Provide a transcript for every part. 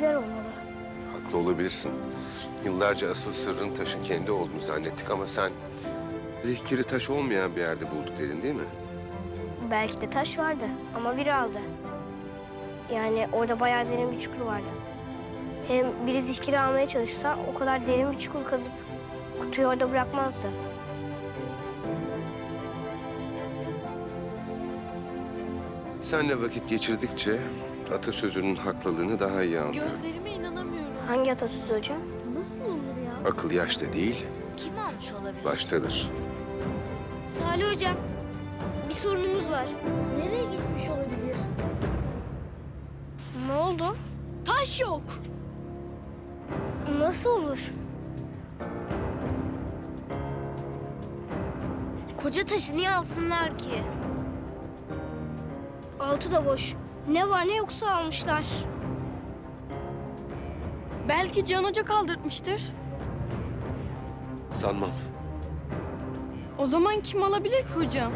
şeyler olmalı. Haklı olabilirsin. Yıllarca asıl sırrın taşın kendi olduğunu zannettik ama sen... Zihkiri taş olmayan bir yerde bulduk dedin değil mi? Belki de taş vardı ama biri aldı. Yani orada bayağı derin bir çukur vardı. Hem biri zihkiri almaya çalışsa o kadar derin bir çukur kazıp kutuyu orada bırakmazdı. Senle vakit geçirdikçe atasözünün haklılığını daha iyi anlıyorum. Gözlerime inanamıyorum. Hangi atasözü hocam? Nasıl olur ya? Akıl yaşta değil, Kim almış olabilir? baştadır. Salih hocam, bir sorunumuz var. Nereye gitmiş olabilir? Ne oldu? Taş yok. Nasıl olur? Koca taşı niye alsınlar ki? Altı da boş. Ne var ne yoksa almışlar. Belki Can Hoca kaldırtmıştır. Sanmam. O zaman kim alabilir ki hocam?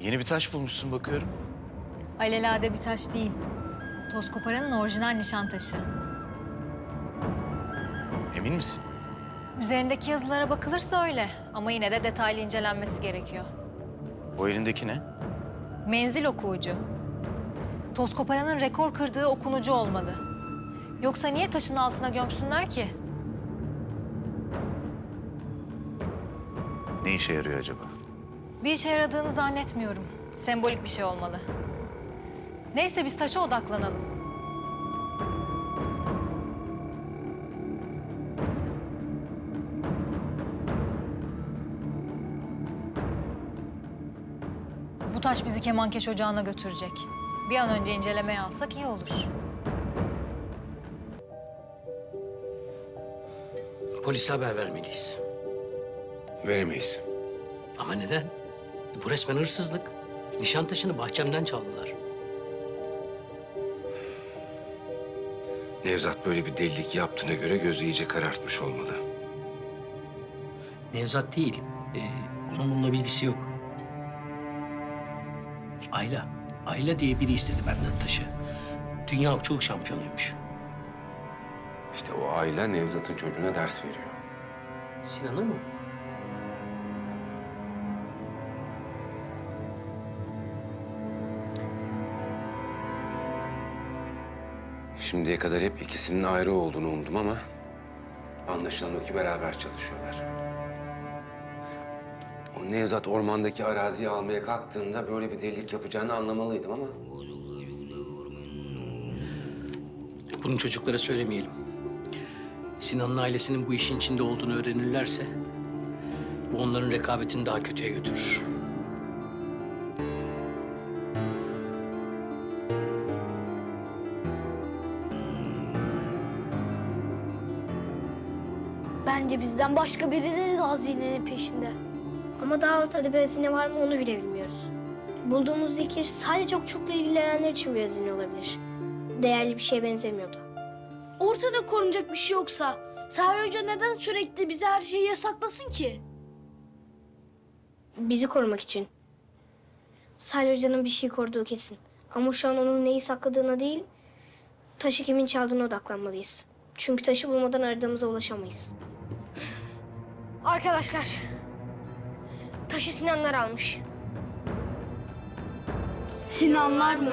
Yeni bir taş bulmuşsun bakıyorum. Alelade bir taş değil. Toz koparanın orijinal nişan taşı. Emin misin? Üzerindeki yazılara bakılırsa öyle ama yine de detaylı incelenmesi gerekiyor. O elindeki ne? Menzil okuyucu. Toz koparanın rekor kırdığı okunucu olmalı. Yoksa niye taşın altına gömsünler ki? Ne işe yarıyor acaba? Bir işe yaradığını zannetmiyorum. Sembolik bir şey olmalı. Neyse biz taşa odaklanalım. Bu taş bizi kemankeş ocağına götürecek. Bir an önce incelemeye alsak iyi olur. Polise haber vermeliyiz. Veremeyiz. Ama neden? Bu resmen hırsızlık. Nişantaşını bahçemden çaldılar. Nevzat böyle bir delilik yaptığına göre gözü iyice karartmış olmalı. Nevzat değil. Ee, onun bununla bilgisi yok. Ayla. Ayla diye biri istedi benden taşı. Dünya okçuluk şampiyonuymuş. İşte o aile Nevzat'ın çocuğuna ders veriyor. Sinan'ı mı? Şimdiye kadar hep ikisinin ayrı olduğunu umdum ama... ...anlaşılan o ki beraber çalışıyorlar. O Nevzat ormandaki araziyi almaya kalktığında böyle bir delilik yapacağını anlamalıydım ama... Bunu çocuklara söylemeyelim. Sinan'ın ailesinin bu işin içinde olduğunu öğrenirlerse... ...bu onların rekabetini daha kötüye götürür. Bence bizden başka birileri de hazinenin peşinde. Ama daha ortada bir hazine var mı onu bile bilmiyoruz. Bulduğumuz zikir sadece okçulukla ilgilenenler için bir hazine olabilir. Değerli bir şeye benzemiyordu. Ortada korunacak bir şey yoksa Salih Hoca neden sürekli bize her şeyi yasaklasın ki? Bizi korumak için. Salih Hoca'nın bir şey koruduğu kesin. Ama şu an onun neyi sakladığına değil, taşı kimin çaldığına odaklanmalıyız. Çünkü taşı bulmadan aradığımıza ulaşamayız. Arkadaşlar, taşı Sinanlar almış. Sinanlar mı?